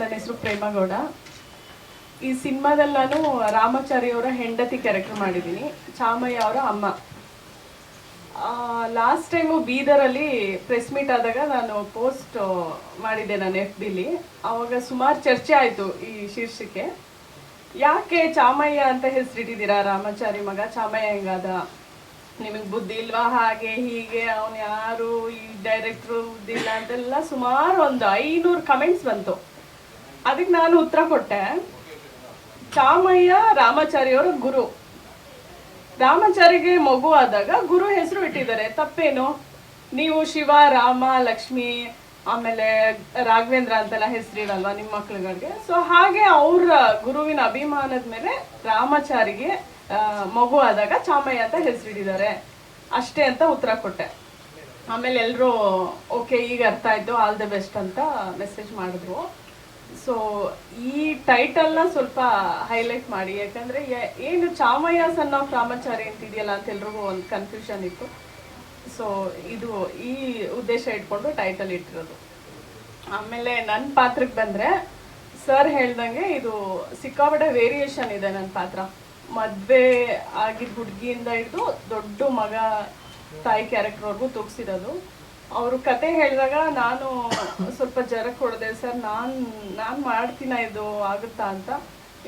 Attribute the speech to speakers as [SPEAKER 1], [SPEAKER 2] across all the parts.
[SPEAKER 1] ನನ್ನ ಹೆಸರು ಪ್ರೇಮಗೌಡ ಈ ಸಿನಿಮಾದಲ್ಲಿ ನಾನು ರಾಮಾಚಾರಿ ಅವರ ಹೆಂಡತಿ ಕ್ಯಾರೆಕ್ಟರ್ ಮಾಡಿದ್ದೀನಿ. ಚಾಮಯ್ಯ ಅವರ ಅಮ್ಮ. ಲಾಸ್ಟ್ ಟೈಮು ಬೀದರಲ್ಲಿ ಪ್ರೆಸ್ ಮೀಟ್ ಆದಾಗ ನಾನು ಪೋಸ್ಟ್ ಮಾಡಿದ್ದೆ ನಾನು ಎಫ್ ಬಿಲಿ ಅವಾಗ ಸುಮಾರು ಚರ್ಚೆ ಆಯಿತು ಈ ಶೀರ್ಷಿಕೆ. ಯಾಕೆ ಚಾಮಯ್ಯ ಅಂತ ಹೆಸರಿಟ್ಟಿದ್ದೀರಾ ರಾಮಾಚಾರಿ ಮಗ? ಚಾಮಯ್ಯ ಹೆಂಗಾದ? ನಿಮಗೆ ಬುದ್ಧಿ ಇಲ್ವಾ? ಹಾಗೆ, ಹೀಗೆ, ಅವನು ಯಾರು? ಈ ಡೈರೆಕ್ಟ್ರು ಬುದ್ಧಿ ಇಲ್ಲ ಅಂತೆಲ್ಲ ಸುಮಾರು ಒಂದು ಐನೂರು ಕಮೆಂಟ್ಸ್ ಬಂತು. ಅದಕ್ಕೆ ನಾನು ಉತ್ತರ ಕೊಟ್ಟೆ. ಚಾಮಯ್ಯ ರಾಮಾಚಾರಿಯವರ ಗುರು. ರಾಮಾಚಾರಿಗೆ ಮಗು ಆದಾಗ ಗುರು ಹೆಸರು ಇಟ್ಟಿದ್ದಾರೆ. ತಪ್ಪೇನು? ನೀವು ಶಿವ, ರಾಮ, ಲಕ್ಷ್ಮಿ, ಆಮೇಲೆ ರಾಘವೇಂದ್ರ ಅಂತೆಲ್ಲ ಹೆಸರಿಡಲ್ವಾ ನಿಮ್ಮ ಮಕ್ಳುಗಳಿಗೆ? ಸೊ ಹಾಗೆ ಅವ್ರ ಗುರುವಿನ ಅಭಿಮಾನದ ಮೇಲೆ ರಾಮಾಚಾರಿಗೆ ಮಗು ಆದಾಗ ಚಾಮಯ್ಯ ಅಂತ ಹೆಸರಿಡಿದ್ದಾರೆ ಅಷ್ಟೇ ಅಂತ ಉತ್ತರ ಕೊಟ್ಟೆ. ಆಮೇಲೆ ಎಲ್ಲರೂ ಓಕೆ, ಈಗ ಅರ್ಥ ಆಯ್ತು. ಆಲ್ ದ ಬೆಸ್ಟ್ ಅಂತ ಮೆಸೇಜ್ ಮಾಡಿದ್ರು. ಸೊ ಈ ಟೈಟಲ್ನ ಸ್ವಲ್ಪ ಹೈಲೈಟ್ ಮಾಡಿ. ಯಾಕಂದ್ರೆ ಏನು ಚಾಮಯ್ಯ ಸನ್ ಆಫ್ ರಾಮಾಚಾರಿ ಅಂತ ಇದೆಯಲ್ಲ ಅಂತ ಎಲ್ರಿಗೂ ಒಂದು ಕನ್ಫ್ಯೂಷನ್ ಇತ್ತು. ಸೊ ಇದು ಈ ಉದ್ದೇಶ ಇಟ್ಕೊಂಡು ಟೈಟಲ್ ಇಟ್ಟಿರೋದು. ಆಮೇಲೆ ನನ್ನ ಪಾತ್ರಕ್ಕೆ ಬಂದರೆ ಸರ್ ಹೇಳ್ದಂಗೆ ಇದು ಸಿಕ್ಕಾಪಟ್ಟೆ ವೇರಿಯೇಷನ್ ಇದೆ ನನ್ನ ಪಾತ್ರ. ಮದುವೆ ಆಗಿದ್ದ ಹುಡುಗಿಯಿಂದ ಹಿಡಿದು ದೊಡ್ಡ ಮಗ ತಾಯಿ ಕ್ಯಾರೆಕ್ಟರ್ವರೆಗೂ ತೂಗಿಸಿರೋದು ಅವರು ಕತೆ ಹೇಳಿದಾಗ ನಾನು ಸ್ವಲ್ಪ ಜರ ಹೊಡೆದೆ, ಸರ್, ನಾನು ನಾನು ಮಾಡ್ತೀನ ಇದು, ಆಗುತ್ತಾ ಅಂತ?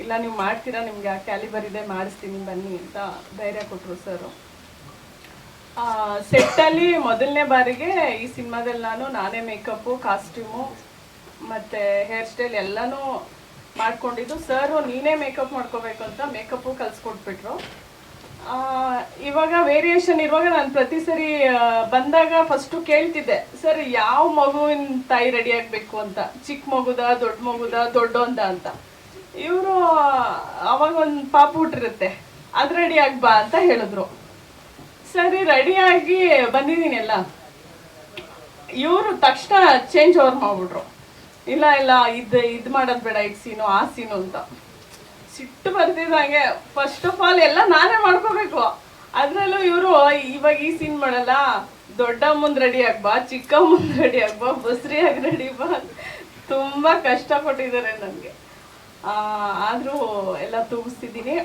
[SPEAKER 1] ಇಲ್ಲ, ನೀವು ಮಾಡ್ತೀರಾ? ನಿಮ್ಗೆ ಆ ಕ್ಯಾಲಿಬರ್ ಇದೆ, ಮಾಡಿಸ್ತೀನಿ, ಬನ್ನಿ, ಅಂತ ಧೈರ್ಯ ಕೊಟ್ಟರು ಸರ್. ಸೆಟ್ಟಲ್ಲಿ ಮೊದಲನೇ ಬಾರಿಗೆ ಈ ಸಿನಿಮಾದಲ್ಲಿ ನಾನು, ನಾನೇ ಮೇಕಪ್ಪು, ಕಾಸ್ಟ್ಯೂಮು, ಮತ್ತು ಹೇರ್ ಸ್ಟೈಲ್ ಎಲ್ಲನೂ ಮಾಡ್ಕೊಂಡಿದ್ದು. ಸರು, ನೀನೇ ಮೇಕಪ್ ಮಾಡ್ಕೋಬೇಕು ಅಂತ ಮೇಕಪ್ಪು ಕಲಿಸ್ಕೊಟ್ಬಿಟ್ರು. ಇವಾಗ ವೇರಿಯೇಷನ್ ಇರುವಾಗ ನಾನು ಪ್ರತಿ ಸರಿ ಬಂದಾಗ ಫಸ್ಟು ಕೇಳ್ತಿದ್ದೆ, ಸರ್, ಯಾವ ಮಗುವಿನ ತಾಯಿ ರೆಡಿ ಆಗಬೇಕು ಅಂತ? ಚಿಕ್ಕ ಮಗುದ, ದೊಡ್ಡ ಮಗುದ, ದೊಡ್ಡೊಂದ ಅಂತ? ಇವರು ಅವಾಗ ಒಂದು ಪಾಪು ಹುಟ್ಟಿರುತ್ತೆ, ಅದು ರೆಡಿ ಬಾ ಅಂತ ಹೇಳಿದ್ರು. ಸರಿ ರೆಡಿಯಾಗಿ ಬಂದಿದ್ದೀನಿ ಎಲ್ಲ. ಇವರು ತಕ್ಷಣ ಚೇಂಜ್ ಓವರ್ ಮಾಡ್ಬಿಟ್ರು. ಇಲ್ಲ ಇಲ್ಲ, ಇದು ಇದು ಮಾಡೋದು ಬೇಡ, ಇದು ಸೀನು, ಆ ಸೀನು ಅಂತ. ಸಿಟ್ಟು ಬರ್ತಿದ್ದಂಗೆ ಫಸ್ಟ್ ಆಫ್ ಆಲ್ ಎಲ್ಲ ನಾನೇ ಮಾಡ್ಕೋಬೇಕು. ಅದ್ರಲ್ಲೂ ಇವರು ಇವಾಗ ಈ ಸೀನ್ ಮಾಡಲ್ಲ ದೊಡ್ಡ ಮುಂದ್ ರೆಡಿ ಆಗ್ಬಾ ಚಿಕ್ಕ ಮುಂದ್ ರೆಡಿ ಆಗ್ಬಾ ಆಗ ರೆಡಿ ಬಾ ತುಂಬಾ ಕಷ್ಟ ಕೊಟ್ಟಿದ್ದಾರೆ ನನಗೆ ಆದರೂ ಎಲ್ಲ ತೂಗಿಸ್ತಿದ್ದೀನಿ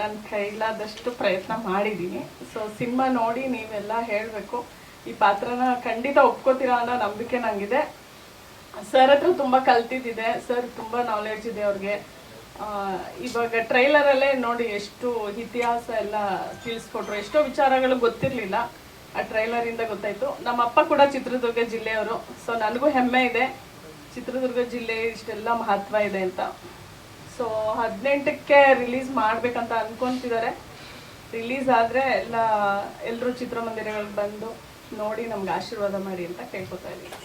[SPEAKER 1] ನನ್ನ ಕೈಲಾದಷ್ಟು ಪ್ರಯತ್ನ ಮಾಡಿದ್ದೀನಿ. ಸೊ ಸಿನಿಮಾ ನೋಡಿ ನೀವೆಲ್ಲ ಹೇಳಬೇಕು. ಈ ಪಾತ್ರನ ಖಂಡಿತ ಒಪ್ಕೋತೀರಾ ಅನ್ನೋ ನಂಬಿಕೆ ನನಗಿದೆ ಸರ್ ಹತ್ರ ತುಂಬ ಕಲ್ತಿದ್ದಿದೆ. ಸರ್ ತುಂಬ ನಾಲೆಡ್ಜ್ ಇದೆ ಅವ್ರಿಗೆ. ಆ, ಇವಾಗ ಟ್ರೈಲರಲ್ಲೇ ನೋಡಿ ಎಷ್ಟು ಇತಿಹಾಸ ಎಲ್ಲ ತಿಳಿಸ್ಕೊಟ್ರು, ಎಷ್ಟೋ ವಿಚಾರಗಳು ಗೊತ್ತಿರಲಿಲ್ಲ. ಆ ಟ್ರೈಲರಿಂದ ಗೊತ್ತಾಯ್ತು. ನಮ್ಮ ಅಪ್ಪ ಕೂಡ ಚಿತ್ರದುರ್ಗ ಜಿಲ್ಲೆಯವರು, ಸೊ ನನಗೂ ಹೆಮ್ಮೆ ಇದೆ. ಚಿತ್ರದುರ್ಗ ಜಿಲ್ಲೆ ಇಷ್ಟೆಲ್ಲ ಮಹತ್ವ ಇದೆ ಅಂತ. ಸೊ ಹದಿನೆಂಟಕ್ಕೆ ರಿಲೀಸ್ ಮಾಡ್ಬೇಕಂತ ಅನ್ಕೊಂತಿದ್ದಾರೆ. ರಿಲೀಸ್ ಆದರೆ ಎಲ್ಲ, ಎಲ್ಲರೂ ಚಿತ್ರಮಂದಿರಗಳಿಗೆ ಬಂದು ನೋಡಿ ನಮ್ಗೆ ಆಶೀರ್ವಾದ ಮಾಡಿ ಅಂತ ಕೇಳ್ಕೊತಾ ಇದ್ದೀನಿ.